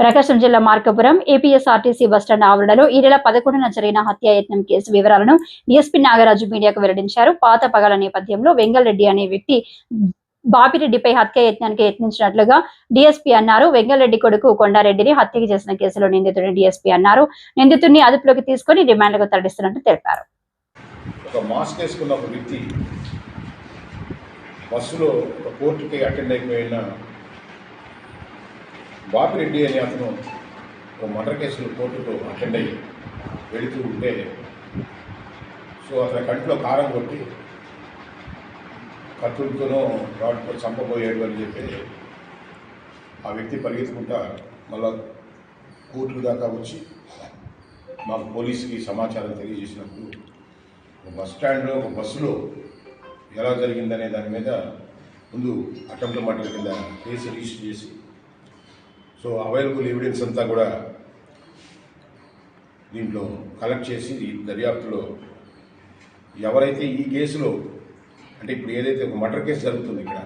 ప్రకాశం జిల్లా Markapuram APSRTC bus stand ఆవరణలో ఈ నెల పదకొండున జరిగిన హత్యాయత్నం కేసు వివరాలను డిఎస్పీ నాగరాజు మీడియాకు వెల్లడించారు. పాత పగల నేపథ్యంలో వెంగళరెడ్డి అనే వ్యక్తి బాపిరెడ్డిపై హత్యాయత్నానికి యత్నించినట్లుగా డీఎస్పీ అన్నారు. వెంగళరెడ్డి కొడుకు కొండారెడ్డిని హత్యకి చేసిన కేసులో నిందితుడిని డీఎస్పీ అన్నారు. నిందితుడిని అదుపులోకి తీసుకుని డిమాండ్లకు తరలిస్తున్నట్టు తెలిపారు. ఒక మాస్క్ వేసుకున్న ఒక వ్యక్తి బస్సులో ఒక కోర్టుకి అటెండ్ అయిపోయిన బాపిరెడ్డి అనే అతను ఒక మర్డర్ కేసులో కోర్టుకు అటెండ్ అయ్యి వెళుతూ ఉంటే సో అతని కంటిలో కారం కొట్టి కత్తులతోనూ రాడ్తో చంపబోయాడు అని చెప్పి ఆ వ్యక్తి పరిగెత్తుకుంటా మళ్ళా కోర్టు దాకా వచ్చి మాకు పోలీసుకి సమాచారం తెలియజేసినప్పుడు బస్ స్టాండ్లో ఒక బస్సులో ఎలా జరిగిందనే దాని మీద ముందు అటెంప్ట్ మర్డర్ కింద కేసు రిజిస్టర్ చేసి సో అవైలబుల్ ఎవిడెన్స్ అంతా కూడా దీంట్లో కలెక్ట్ చేసి ఈ దర్యాప్తులో ఎవరైతే ఈ కేసులో అంటే ఇప్పుడు ఏదైతే ఒక మర్డర్ కేసు జరుగుతుంది ఇక్కడ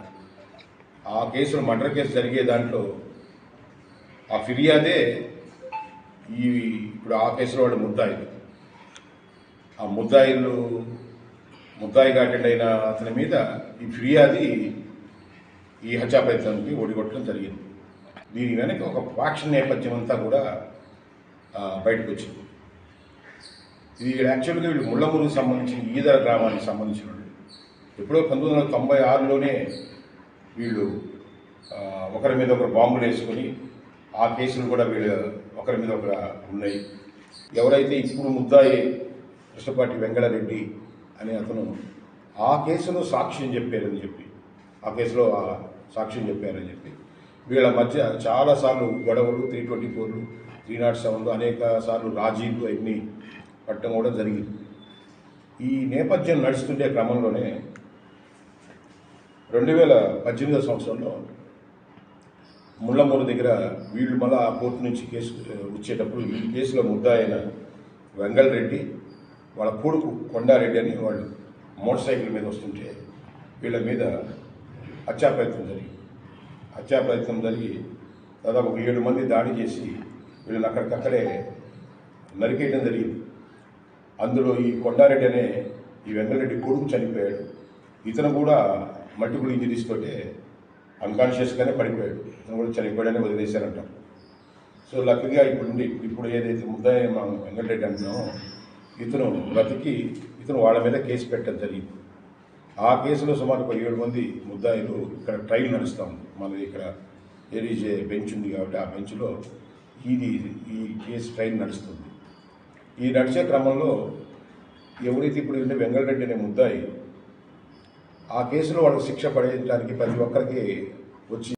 ఆ కేసులో మర్డర్ కేసు జరిగే దాంట్లో ఆ ఫిర్యాదే ఈ ఇప్పుడు ఆ కేసులో వాళ్ళు ముద్దాయిలు. ఆ ముద్దాయిలు ముద్దాయిగా అటెండ్ అయిన అతని మీద ఈ ఫిర్యాది ఈ హత్యా ఓడిగొట్టడం జరిగింది. దీని వెనక ఒక ఫ్యాక్షన్ నేపథ్యం అంతా కూడా బయటకు వచ్చింది ఇది యాక్చువల్గా వీళ్ళు ముళ్ళమూరుకు సంబంధించిన ఈదర గ్రామానికి సంబంధించిన వాళ్ళు ఎప్పుడో పంతొమ్మిది వందల తొంభై ఆరులోనే వీళ్ళు ఒకరి మీద ఒకరు బాంబులు వేసుకొని ఆ కేసులు కూడా వీళ్ళు ఒకరి మీద ఒకరు ఉన్నాయి. ఎవరైతే ఇప్పుడు ముద్దాయి కృష్ణపాటి వెంకటరెడ్డి అనే అతను ఆ కేసులో సాక్ష్యం చెప్పారని చెప్పి ఆ కేసులో ఆ సాక్ష్యం చెప్పారని చెప్పి వీళ్ళ మధ్య చాలాసార్లు గొడవలు త్రీ ట్వంటీ ఫోర్లు త్రీ నాట్ సెవెన్లు అనేక సార్లు రాజీలు అన్నీ పట్టడం కూడా జరిగింది. ఈ నేపథ్యం నడుస్తుండే క్రమంలోనే రెండు వేల పద్దెనిమిదో సంవత్సరంలో ముళ్ళమూరు దగ్గర వీళ్ళు మళ్ళా ఆ కోర్టు నుంచి కేసు వచ్చేటప్పుడు ఈ కేసులో ముద్దాయిన వెంగళ రెడ్డి వాళ్ళ కొడుకు కొండారెడ్డి అని వాళ్ళు మోటార్ సైకిల్ మీద వస్తుంటే వీళ్ళ మీద హత్యాప్రయత్నం జరిగింది. హత్యా ప్రయత్నం జరిగి దాదాపు ఒక ఏడు మంది దాడి చేసి వీళ్ళని అక్కడికక్కడే నరికేయడం జరిగింది. అందులో ఈ కొండారెడ్డి అనే ఈ వెంకటరెడ్డి కొడుకు చనిపోయాడు. ఇతను కూడా మల్టిపుల్ ఇంజరీస్ తోటే అన్కాన్షియస్గానే పడిపోయాడు. ఇతను కూడా చనిపోయాడని వదిలేశారంట. సో లక్కీగా ఇప్పుడు ఇప్పుడు ఏదైతే ముద్దాయి మనం వెంకటరెడ్డి అంటున్నామో ఇతను బ్రతికి ఇతను వాళ్ళ మీద కేసు పెట్టడం జరిగింది. ఆ కేసులో సుమారు ఒక ఏడు మంది ముద్దాయిలు ఇక్కడ ట్రయల్ నడుస్తూ. ఉంది మనది ఇక్కడ ఏరీజే బెంచ్ ఉంది కాబట్టి ఆ బెంచ్లో ఇది ఈ కేసు ట్రయల్ నడుస్తుంది. ఈ నడిచే క్రమంలో ఎవరైతే ఇప్పుడు ఉండే వెంకటరెడ్డి అనే ముద్దాయి ఆ కేసులో వాళ్ళకి శిక్ష పడేయడానికి ప్రతి ఒక్కరికి వచ్చి